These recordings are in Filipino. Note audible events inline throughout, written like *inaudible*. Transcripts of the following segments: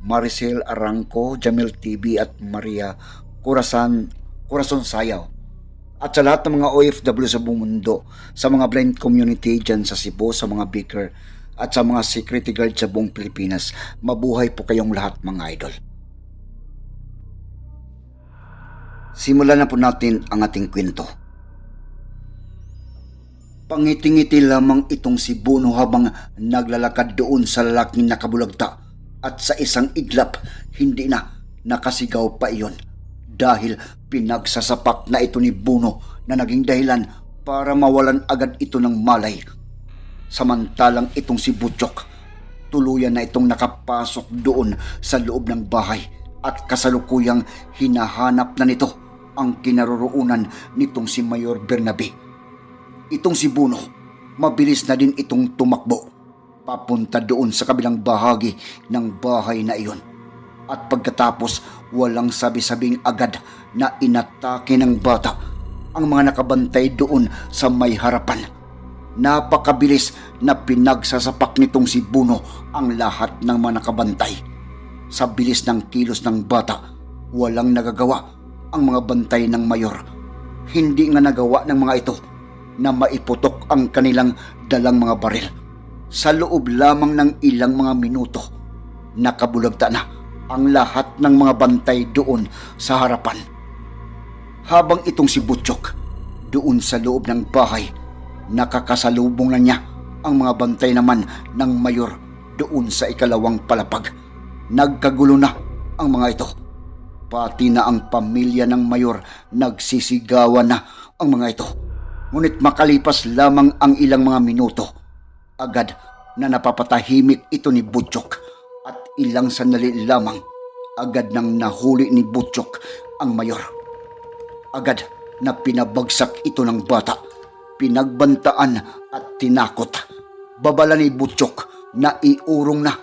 Maricel Arangco, Jamil TV at Maria Corazon, Corazon Sayaw. At sa lahat ng mga OFW sa buong mundo, sa mga blind community dyan sa Cebu, sa mga baker, at sa mga security guard sa buong Pilipinas, mabuhay po kayong lahat mga idol. Simulan na po natin ang ating kwento. Pangiti-ngiti lamang itong si Bono habang naglalakad doon sa lalaking nakabulagta at sa isang iglap hindi na nakasigaw pa iyon dahil pinagsasapak na ito ni Bono na naging dahilan para mawalan agad ito ng malay. Samantalang itong si Butchok, tuluyan na itong nakapasok doon sa loob ng bahay at kasalukuyang hinahanap na nito ang kinaroroonan nitong si Mayor Bernabe. Itong si Buno, mabilis na din itong tumakbo papunta doon sa kabilang bahagi ng bahay na iyon. At pagkatapos walang sabi-sabing agad na inatake ng bata ang mga nakabantay doon sa may harapan. Napakabilis na pinagsasapak nitong si Buno ang lahat ng mga nakabantay. Sa bilis ng kilos ng bata, walang nagagawa ang mga bantay ng mayor. Hindi nga nagawa ng mga ito na maiputok ang kanilang dalang mga baril. Sa loob lamang ng ilang mga minuto, nakabulagta na ang lahat ng mga bantay doon sa harapan. Habang itong si Butchok, doon sa loob ng bahay, nakakasalubong na niya ang mga bantay naman ng mayor doon sa ikalawang palapag. Nagkagulo na ang mga ito. Pati na ang pamilya ng mayor nagsisigawan na ang mga ito. Ngunit makalipas lamang ang ilang mga minuto, agad na napapatahimik ito ni Butchok at ilang sandali lamang agad nang nahuli ni Butchok ang mayor. Agad na pinabagsak ito ng bata, pinagbantaan at tinakot. Babala ni Butchok na iurong na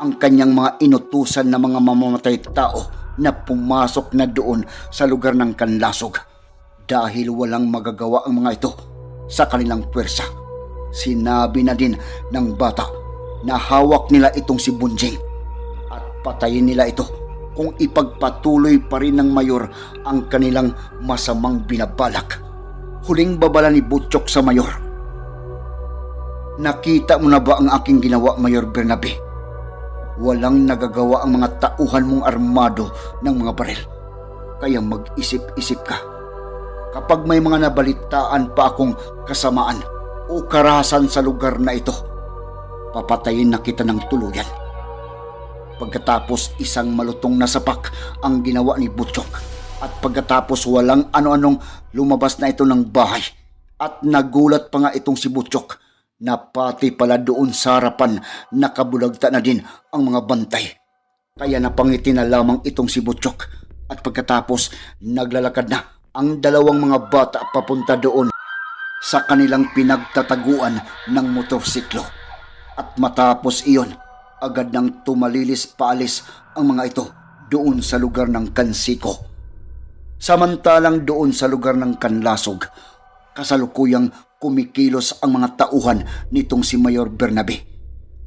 ang kanyang mga inutusan na mga mamamatay tao na pumasok na doon sa lugar ng kanlasog dahil walang magagawa ang mga ito sa kanilang pwersa. Sinabi na din ng bata na hawak nila itong si Bunjing at patayin nila ito kung ipagpatuloy pa rin ng mayor ang kanilang masamang binabalak. Huling babala ni Butchok sa mayor. Nakita mo na ba ang aking ginawa, Mayor Bernabe? Walang nagagawa ang mga tauhan mong armado ng mga baril. Kaya mag-isip-isip ka. Kapag may mga nabalitaan pa akong kasamaan o karahasan sa lugar na ito, papatayin na kita ng tuluyan. Pagkatapos isang malutong na sapak ang ginawa ni Butchok at pagkatapos walang ano-anong lumabas na ito ng bahay at nagulat pa nga itong si Butchok na pati pala doon sa harapan nakabulagta na din ang mga bantay. Kaya napangiti na lamang itong si Butchok at pagkatapos naglalakad na ang dalawang mga bata papunta doon sa kanilang pinagtataguan ng motorsiklo. At matapos iyon, agad nang tumalilis paalis ang mga ito doon sa lugar ng Kansiko. Samantalang doon sa lugar ng Kanlasog, kasalukuyang kumikilos ang mga tauhan nitong si Mayor Bernabe.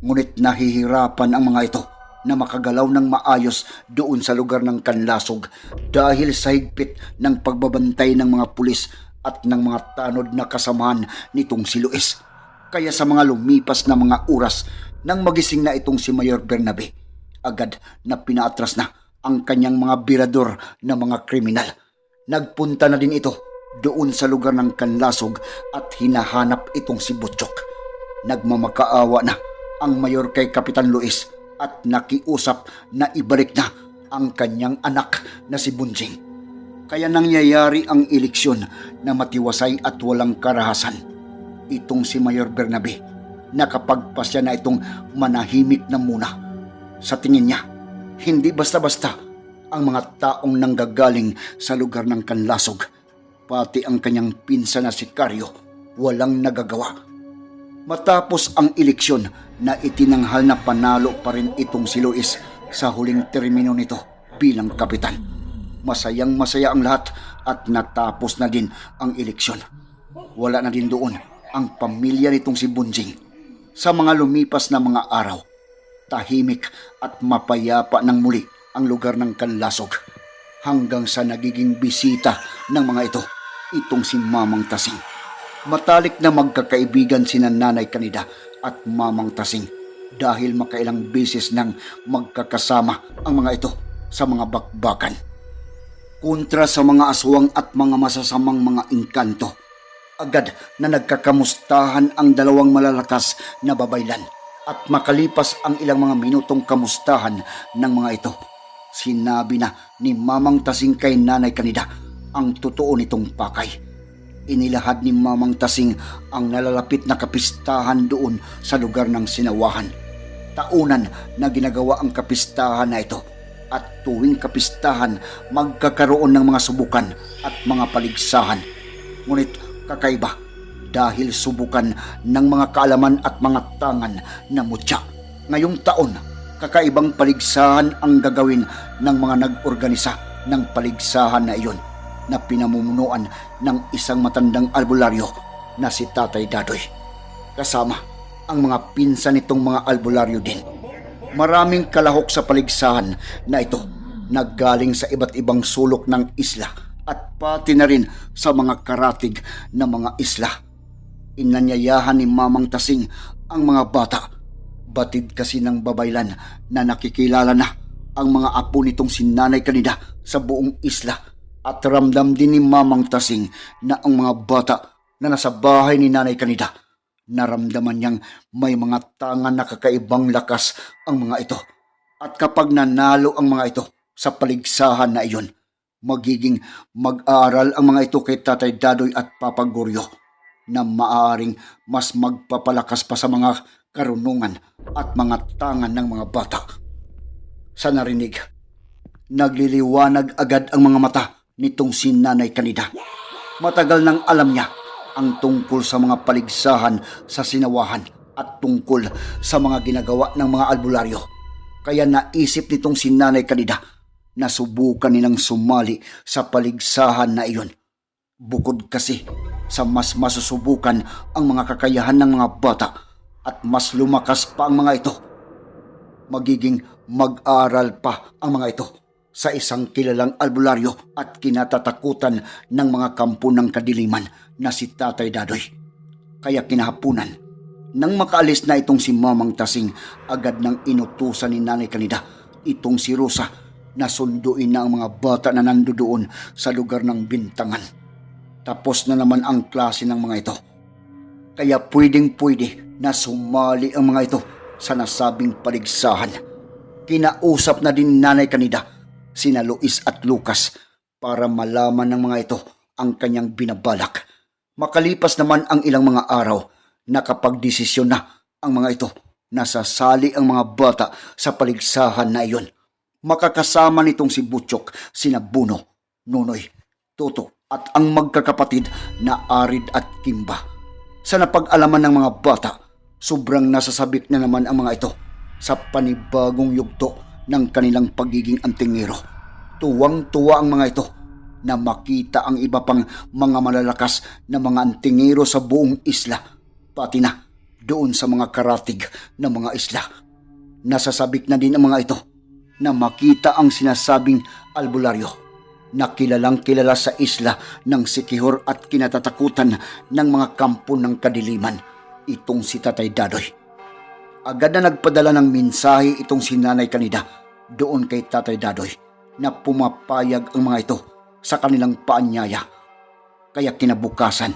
Ngunit nahihirapan ang mga ito na makagalaw ng maayos doon sa lugar ng Kanlasog dahil sa higpit ng pagbabantay ng mga pulis at ng mga tanod na kasamahan nitong si Luis. Kaya sa mga lumipas na mga oras nang magising na itong si Mayor Bernabe, agad na pinaatras na ang kanyang mga birador na mga kriminal. Nagpunta na din ito doon sa lugar ng Kanlasog at hinahanap itong si Butchok. Nagmamakaawa na ang mayor kay Kapitan Luis at nakiusap na ibalik na ang kanyang anak na si Bunjing. Kaya nangyayari ang eleksyon na matiwasay at walang karahasan. Itong si Mayor Bernabe, nakapagpasya na itong manahimik na muna. Sa tingin niya, hindi basta-basta ang mga taong nanggagaling sa lugar ng kanlasog. Pati ang kanyang pinsa na si Karyo walang nagagawa. Matapos ang eleksyon na itinanghal na panalo pa rin itong si Luis sa huling termino nito bilang kapitan. Masayang masaya ang lahat at natapos na din ang eleksyon. Wala na din doon ang pamilya nitong si Bunjing. Sa mga lumipas na mga araw, tahimik at mapayapa ng muli ang lugar ng Kanlasog hanggang sa nagiging bisita ng mga ito, itong si Mamang Tasing. Matalik na magkakaibigan sina Nanay Kanida at Mamang Tasing dahil makailang beses nang magkakasama ang mga ito sa mga bakbakan. Kontra sa mga aswang at mga masasamang mga engkanto, agad na nagkakamustahan ang dalawang malalakas na babaylan at makalipas ang ilang mga minutong kamustahan ng mga ito, sinabi na ni Mamang Tasing kay Nanay Kanida ang totoo nitong pakay. Inilahad ni Mamang Tasing ang nalalapit na kapistahan doon sa lugar ng sinawahan. Taunan na ginagawa ang kapistahan na ito at tuwing kapistahan magkakaroon ng mga subukan at mga paligsahan. Ngunit kakaiba dahil subukan ng mga kaalaman at mga tangan na mutya. Ngayong taon, kakaibang paligsahan ang gagawin ng mga nag-organisa ng paligsahan na iyon na pinamumunuan ng isang matandang albularyo na si Tatay Dadoy. Kasama ang mga pinsan nitong mga albularyo din. Maraming kalahok sa paligsahan na ito naggaling sa iba't ibang sulok ng isla at pati na rin sa mga karatig na mga isla. Inanyayahan ni Mamang Tasing ang mga bata. Batid kasi ng babaylan na nakikilala na ang mga apo nitong sinanay kanida sa buong isla at ramdam din ni Mamang Tasing na ang mga bata na nasa bahay ni Nanay Kanida naramdaman niyang may mga tangan na kakaibang lakas ang mga ito. At kapag nanalo ang mga ito sa paligsahan na iyon, magiging mag-aaral ang mga ito kay Tatay Dadoy at Papa Goryo na maaaring mas magpapalakas pa sa mga karunungan at mga tangan ng mga bata. Sa narinig, nagliliwanag agad ang mga mata nitong si Nanay Kanida. Matagal nang alam niya ang tungkol sa mga paligsahan sa sinawahan at tungkol sa mga ginagawa ng mga albularyo. Kaya naisip nitong si Nanay Kanida na subukan nilang sumali sa paligsahan na iyon. Bukod kasi sa mas masusubukan ang mga kakayahan ng mga bata at mas lumakas pa ang mga ito, magiging mag-aral pa ang mga ito sa isang kilalang albularyo at kinatatakutan ng mga kampo ng kadiliman na si Tatay Dadoy. Kaya kinahapunan, nang makaalis na itong si Mamang Tasing, agad nang inutusan ni Nanay Kanida itong si Rosa na sunduin na ang mga bata na nandoon sa lugar ng bintangan. Tapos na naman ang klase ng mga ito. Kaya pwedeng pwede na sumali ang mga ito sa nasabing paligsahan. Kinausap na din Nanay Kanida sina Luis at Lucas para malaman ng mga ito ang kanyang binabalak. Makalipas naman ang ilang mga araw, nakapagdesisyon na ang mga ito na sasali ang mga bata sa paligsahan na iyon. Makakasama nitong si Butchok, sina Buno, Nunoy, Toto at ang magkakapatid na Arid at Kimba. Sa napag-alaman ng mga bata, sobrang nasasabik na naman ang mga ito sa panibagong yugto ng kanilang pagiging antingero. Tuwang-tuwa ang mga ito na makita ang iba pang mga malalakas na mga antingero sa buong isla, pati na doon sa mga karatig na mga isla. Nasasabik na din ang mga ito na makita ang sinasabing albularyo na kilalang kilala sa isla ng sikihor at kinatatakutan ng mga kampo ng kadiliman, itong si Tatay Dadoy. Agad na nagpadala ng mensahe itong si Nanay Kanida doon kay Tatay Dadoy na pumapayag ang mga ito sa kanilang paanyaya. Kaya kinabukasan,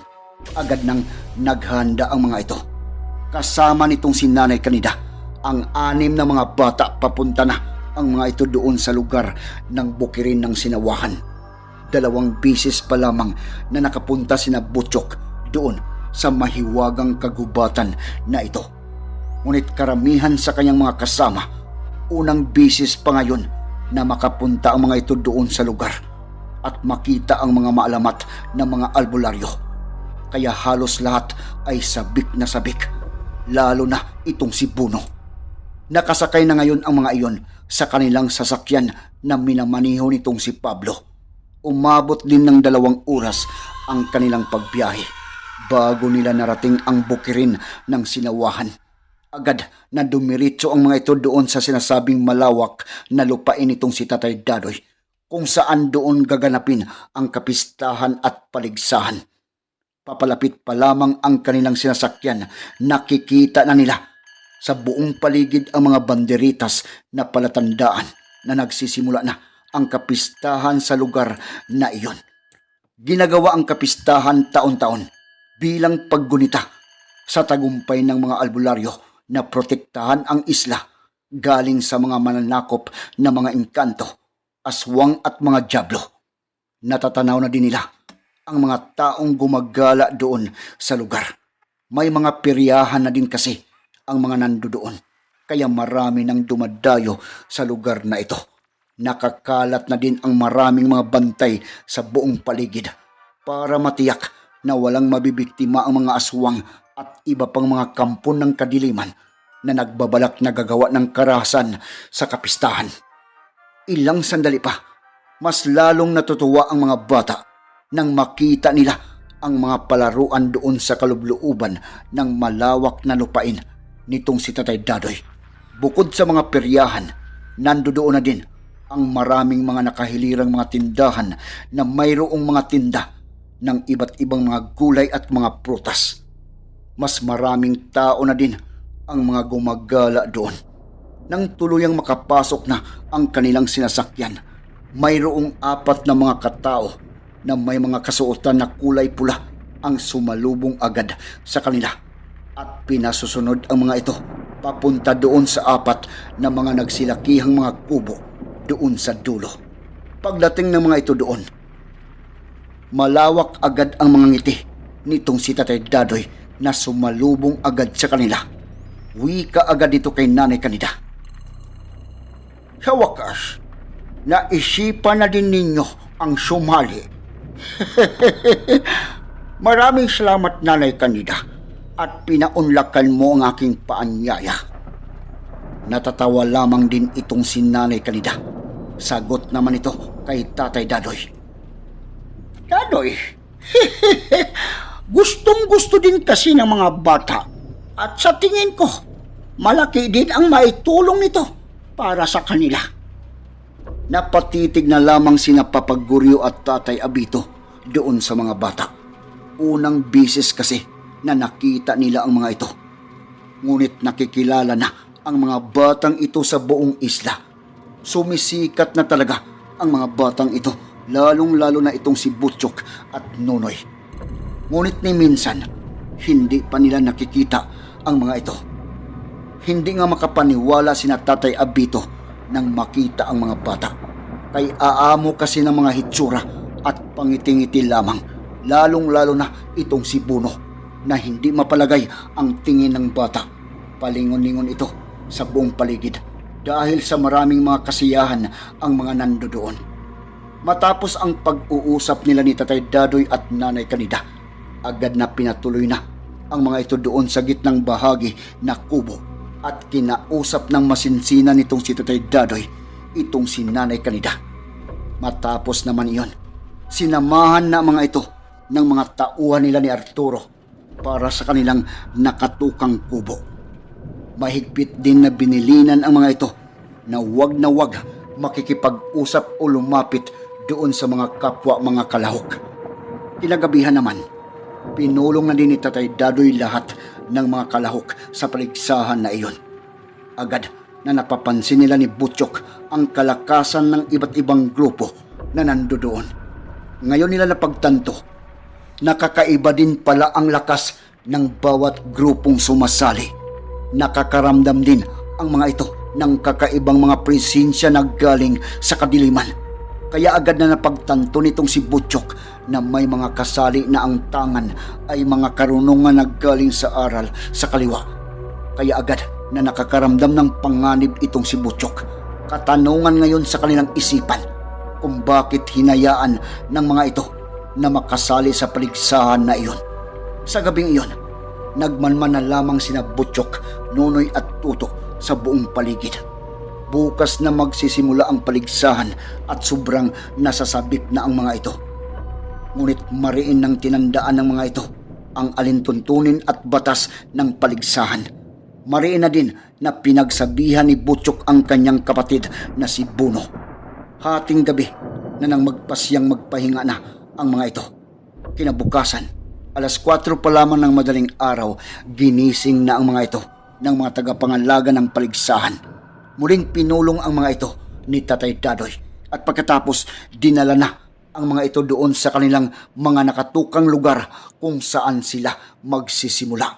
agad nang naghanda ang mga ito. Kasama nitong si Nanay Kanida, ang anim na mga bata papunta na ang mga ito doon sa lugar ng bukirin ng sinawahan. Dalawang bisis pa lamang na nakapunta sina Butchok doon sa mahiwagang kagubatan na ito. Ngunit karamihan sa kanyang mga kasama, unang bisis pa ngayon na makapunta ang mga ito doon sa lugar at makita ang mga maalamat na mga albularyo. Kaya halos lahat ay sabik na sabik, lalo na itong si Buno. Nakasakay na ngayon ang mga iyon sa kanilang sasakyan na minamaniho nitong si Pablo. Umabot din ng dalawang oras ang kanilang pagbiyahe bago nila narating ang bukirin ng sinawahan. Agad na dumiritso ang mga ito doon sa sinasabing malawak na lupain itong si Tatay Dadoy kung saan doon gaganapin ang kapistahan at paligsahan. Papalapit pa lamang ang kanilang sinasakyan, nakikita na nila sa buong paligid ang mga banderitas na palatandaan na nagsisimula na ang kapistahan sa lugar na iyon. Ginagawa ang kapistahan taon-taon bilang paggunita sa tagumpay ng mga albularyo na protektahan ang isla galing sa mga mananakop na mga engkanto, aswang at mga jablo. Natatanaw na din nila ang mga taong gumagala doon sa lugar. May mga peryahan na din kasi ang mga nando doon. Kaya marami nang dumadayo sa lugar na ito. Nakakalat na din ang maraming mga bantay sa buong paligid para matiyak na walang mabibiktima ang mga aswang at iba pang mga kampon ng kadiliman na nagbabalak na gagawa ng karahasan sa kapistahan. Ilang sandali pa, mas lalong natutuwa ang mga bata nang makita nila ang mga palaruan doon sa kalubluuban ng malawak na lupain nitong si Tatay Dadoy. Bukod sa mga peryahan, nandoon na din ang maraming mga nakahilirang mga tindahan na mayroong mga tinda ng iba't ibang mga gulay at mga prutas. Mas maraming tao na din ang mga gumagala doon. Nang tuluyang makapasok na ang kanilang sinasakyan, mayroong apat na mga katao na may mga kasuotan na kulay pula ang sumalubong agad sa kanila at pinasusunod ang mga ito papunta doon sa apat na mga nagsilakihang mga kubo doon sa dulo. Pagdating ng mga ito doon, malawak agad ang mga ngiti nitong si Tatay Dadoy na sumalubong agad sa kanila. Wika agad ito kay Nanay Kanida. Sa wakas, naisipan na din ninyo ang sumali. *laughs* Maraming salamat Nanay Kanida at pinaunlakan mo ang aking paanyaya. Natatawa lamang din itong si Nanay Kanida. Sagot naman ito kay Tatay Dadoy. Dadoy, *laughs* gustong gusto din kasi ng mga bata. At sa tingin ko, malaki din ang maitulong nito para sa kanila. Napatitig na lamang sina Papaguryo at Tatay Abito doon sa mga bata. Unang bisis kasi na nakita nila ang mga ito. Ngunit nakikilala na ang mga batang ito sa buong isla. Sumisikat na talaga ang mga batang ito, lalong-lalo na itong si Butchok at Nonoy. Ngunit ni minsan, hindi pa nila nakikita ang mga ito. Hindi nga makapaniwala sina Tatay Abito nang makita ang mga bata. Kay aamo kasi ng mga hitsura at pangitingiti lamang, lalong-lalo na itong si Buno na hindi mapalagay ang tingin ng bata. Palingon-lingon ito sa buong paligid dahil sa maraming mga kasiyahan ang mga nando doon. Matapos ang pag-uusap nila ni Tatay Dadoy at Nanay Kanida, agad na pinatuloy na ang mga ito doon sa gitnang bahagi na kubo at kinausap ng masinsina nitong si Tatay Dadoy itong si Nanay Kanida. Matapos naman iyon, sinamahan na mga ito ng mga tauhan nila ni Arturo para sa kanilang nakatukang kubo. Mahigpit din na binilinan ang mga ito na wag na wag makikipag-usap o lumapit doon sa mga kapwa mga kalahok. Kinagabihan naman, pinulong na din ni Tatay Dadoy lahat ng mga kalahok sa paligsahan na iyon. Agad na napapansin nila ni Butchok ang kalakasan ng iba't ibang grupo na nando doon. Ngayon nila napagtanto, nakakaiba din pala ang lakas ng bawat grupong sumasali. Nakakaramdam din ang mga ito ng kakaibang mga presensya na galing sa kadiliman. Kaya agad na napagtanto nitong si Butchok na may mga kasali na ang tangan ay mga karunungan na galing sa aral sa kaliwa. Kaya agad na nakakaramdam ng panganib itong si Butchok Katanungan ngayon sa kanilang isipan kung bakit hinayaan ng mga ito na makasali sa paligsahan na iyon. Sa gabing iyon, nagmanman na lamang sina Butchok, Nonoy at Tuto sa buong paligid. Bukas na magsisimula ang paligsahan at sobrang nasasabik na ang mga ito. Ngunit mariin ng tinandaan ng mga ito ang alintuntunin at batas ng paligsahan. Mariin na din na pinagsabihan ni Butchok ang kanyang kapatid na si Buno. Hating gabi na nang magpasyang magpahinga na ang mga ito. Kinabukasan, alas 4 pa lamang ng madaling araw, ginising na ang mga ito ng mga tagapangalaga ng paligsahan. Muling pinulong ang mga ito ni Tatay Dadoy at pagkatapos dinala na ang mga ito doon sa kanilang mga nakatukang lugar kung saan sila magsisimula.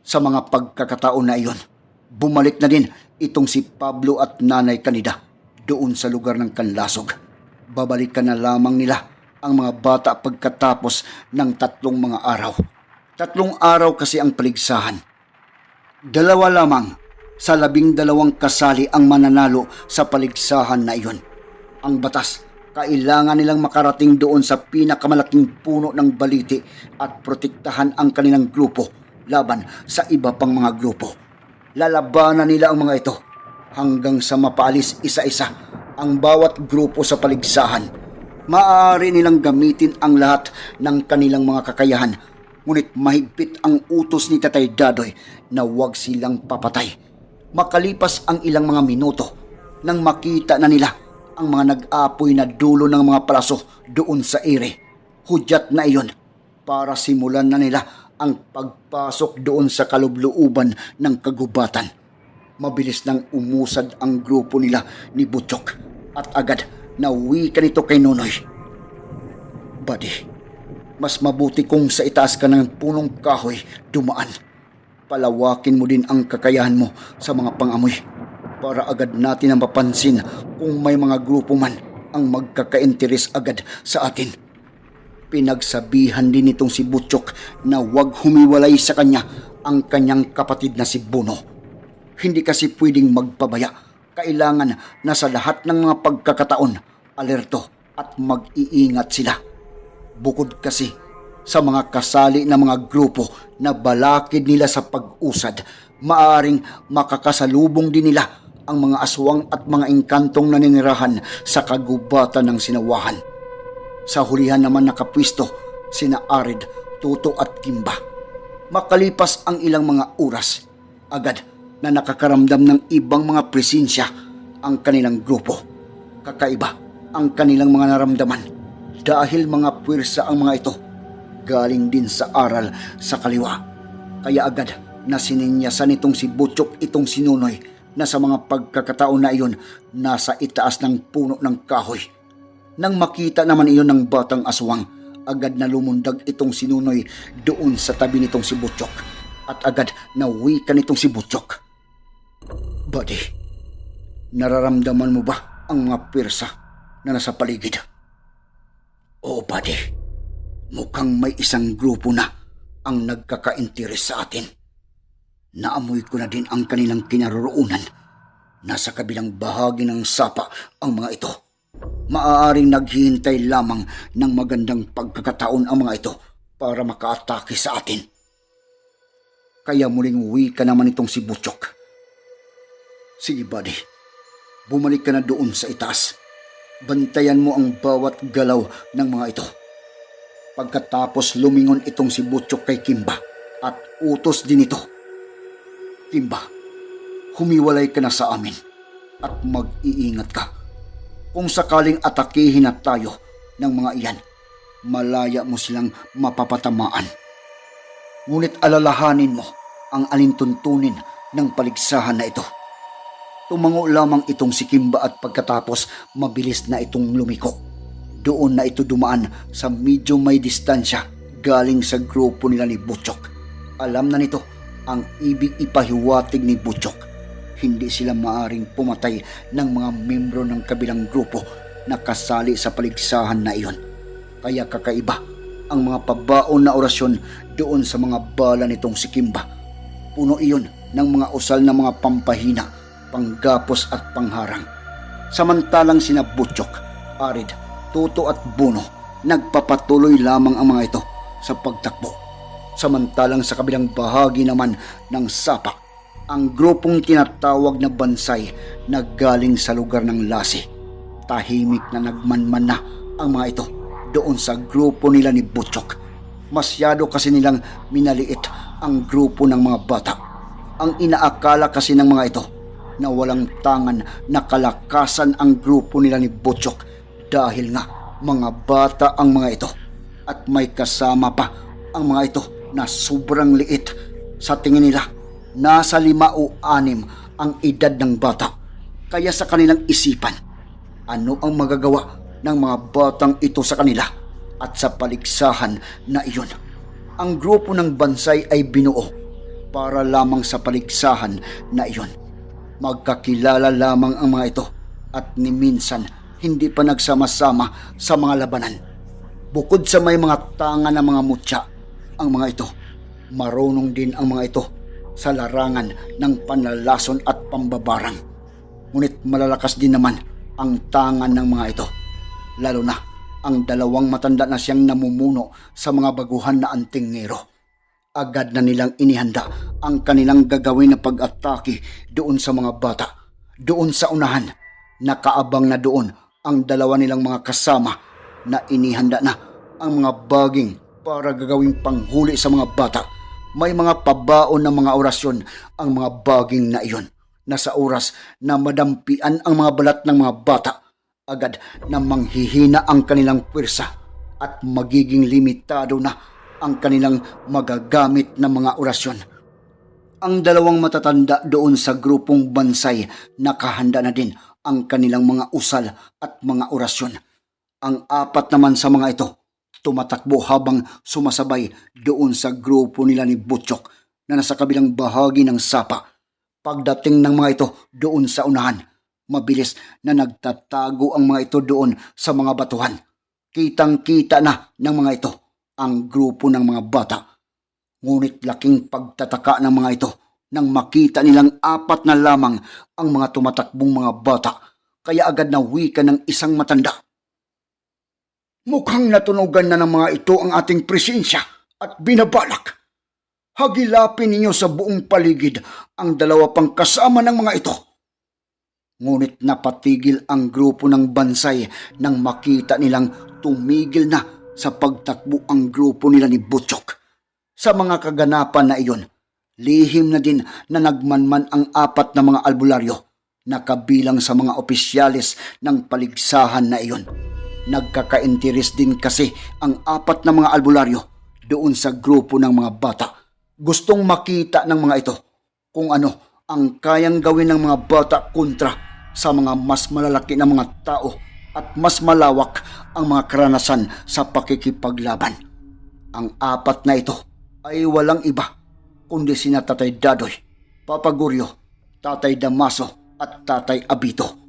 Sa mga pagkakataon na iyon, bumalik na din itong si Pablo at Nanay Kanida doon sa lugar ng Kanlasog. Babalikan na lamang nila ang mga bata pagkatapos ng tatlong mga araw. Tatlong araw kasi ang paligsahan. Dalawa lamang sa labing dalawang kasali ang mananalo sa paligsahan na iyon. Ang batas, kailangan nilang makarating doon sa pinakamalaking puno ng baliti at protektahan ang kanilang grupo laban sa iba pang mga grupo. Lalabanan nila ang mga ito hanggang sa mapaalis isa-isa ang bawat grupo sa paligsahan. Maaari nilang gamitin ang lahat ng kanilang mga kakayahan ngunit mahigpit ang utos ni Tatay Dadoy na huwag silang papatay. Makalipas ang ilang mga minuto nang makita na nila ang mga nag-apoy na dulo ng mga palaso doon sa ere. Hudyat na iyon para simulan na nila ang pagpasok doon sa kalubluuban ng kagubatan. Mabilis nang umusad ang grupo nila ni Butchok at agad nauwi ka nito kay Nonoy. Buddy, mas mabuti kung sa itaas ka ng punong kahoy dumaan. Palawakin mo din ang kakayahan mo sa mga pangamoy para agad natin ang mapansin kung may mga grupo man ang magkakainteres agad sa atin. Pinagsabihan din nitong si Butchok na huwag humiwalay sa kanya ang kanyang kapatid na si Buno. Hindi kasi pwedeng magpabaya. Kailangan na sa lahat ng mga pagkakataon, alerto at mag-iingat sila. Bukod kasi sa mga kasali na mga grupo na balakid nila sa pag-usad, maaring makakasalubong din nila ang mga aswang at mga engkantong naninirahan sa kagubatan ng sinawahan. Sa hulihan naman nakapwisto, sina Arid, Tuto at Kimba. Makalipas ang ilang mga oras, agad na nakakaramdam ng ibang mga presensya ang kanilang grupo. Kakaiba ang kanilang mga naramdaman dahil mga puwersa ang mga ito galing din sa aral sa kaliwa. Kaya agad na sininyasan itong si Butchok itong sinunoy na sa mga pagkakataon na iyon nasa itaas ng puno ng kahoy. Nang makita naman iyon ng batang aswang, agad na lumundag itong sinunoy doon sa tabi nitong si Butchok at agad na wika nitong si Butchok. Buddy, nararamdaman mo ba ang mga pirsa na nasa paligid? Oo, buddy. Mukhang may isang grupo na ang nagkaka-interes sa atin. Naamoy ko na din ang kanilang kinaroroonan. Nasa kabilang bahagi ng sapa ang mga ito. Maaaring naghihintay lamang ng magandang pagkakataon ang mga ito para makaatake sa atin. Kaya muling uwi ka naman itong si Butchok. Sige, buddy. Bumalik ka na doon sa itaas. Bantayan mo ang bawat galaw ng mga ito. Pagkatapos lumingon itong si Butchok kay Kimba at utos din ito. Kimba, humiwalay ka na sa amin at mag-iingat ka. Kung sakaling atakihin na tayo ng mga iyan, malaya mo silang mapapatamaan. Ngunit alalahanin mo ang alintuntunin ng paligsahan na ito. Tumango lamang itong si Kimba at pagkatapos mabilis na itong lumiko. Doon na ito dumaan sa medyo may distansya galing sa grupo nila ni Butchok. Alam na nito ang ibig ipahiwatig ni Butchok. Hindi sila maaring pumatay ng mga membro ng kabilang grupo na kasali sa paligsahan na iyon. Kaya kakaiba ang mga pabaon na orasyon doon sa mga bala nitong si Kimba. Puno iyon ng mga usal na mga pampahina panggapos at pangharang. Samantalang sina Butchok, Arid, Tuto at Buno nagpapatuloy lamang ang mga ito sa pagtakbo. Samantalang sa kabilang bahagi naman ng Sapa, ang grupong tinatawag na Bansay na galing sa lugar ng Lasi. Tahimik na nagmanman na ang mga ito doon sa grupo nila ni Butchok. Masyado kasi nilang minaliit ang grupo ng mga bata. Ang inaakala kasi ng mga ito na walang tangan na kalakasan ang grupo nila ni Butchok dahil nga mga bata ang mga ito at may kasama pa ang mga ito na sobrang liit. Sa tingin nila, nasa lima o anim ang edad ng bata. Kaya sa kanilang isipan, ano ang magagawa ng mga batang ito sa kanila at sa paligsahan na iyon. Ang grupo ng bansay ay binuo para lamang sa paligsahan na iyon. Magkakilala lamang ang mga ito at ni minsan hindi pa nagsama-sama sa mga labanan. Bukod sa may mga tanga ng mga mutya, ang mga ito, marunong din ang mga ito sa larangan ng panlalason at pambabarang. Ngunit malalakas din naman ang tangan ng mga ito. Lalo na ang dalawang matanda na siyang namumuno sa mga baguhan na antingero. Agad na nilang inihanda ang kanilang gagawin na pag-atake doon sa mga bata. Doon sa unahan, nakaabang na doon ang dalawa nilang mga kasama na inihanda na ang mga baging para gagawing panghuli sa mga bata. May mga pabaon ng mga orasyon ang mga baging na iyon na sa oras na madampian ang mga balat ng mga bata, agad na manghihina ang kanilang pwersa at magiging limitado na ang kanilang magagamit na mga orasyon. Ang dalawang matatanda doon sa grupong bansay nakahanda na din ang kanilang mga usal at mga orasyon. Ang apat naman sa mga ito tumatakbo habang sumasabay doon sa grupo nila ni Butchok na nasa kabilang bahagi ng sapa. Pagdating ng mga ito doon sa unahan, mabilis na nagtatago ang mga ito doon sa mga batuhan. Kitang-kita na ng mga ito ang grupo ng mga bata. Ngunit laking pagtataka ng mga ito nang makita nilang apat na lamang ang mga tumatakbong mga bata kaya agad na wika ng isang matanda. Mukhang natunugan na ng mga ito ang ating presensya at binabalak. Hagilapin ninyo sa buong paligid ang dalawa pang kasama ng mga ito. Ngunit napatigil ang grupo ng bansay nang makita nilang tumigil na sa pagtakbo ang grupo nila ni Butchok. Sa mga kaganapan na iyon, lihim na din na nagmanman ang apat na mga albularyo na kabilang sa mga opisyalis ng paligsahan na iyon. Nagkakainteres din kasi ang apat na mga albularyo doon sa grupo ng mga bata. Gustong makita ng mga ito kung ano ang kayang gawin ng mga bata kontra sa mga mas malalaki na mga tao at mas malawak ang mga karanasan sa pakikipaglaban. Ang apat na ito ay walang iba kundi sina Tatay Dadoy, Papa Guryo, Tatay Damaso at Tatay Abito.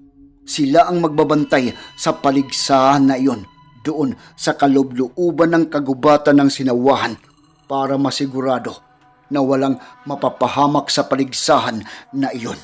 Sila ang magbabantay sa paligsahan na iyon doon sa kaloob-looban ng kagubatan ng sinawahan para masigurado na walang mapapahamak sa paligsahan na iyon.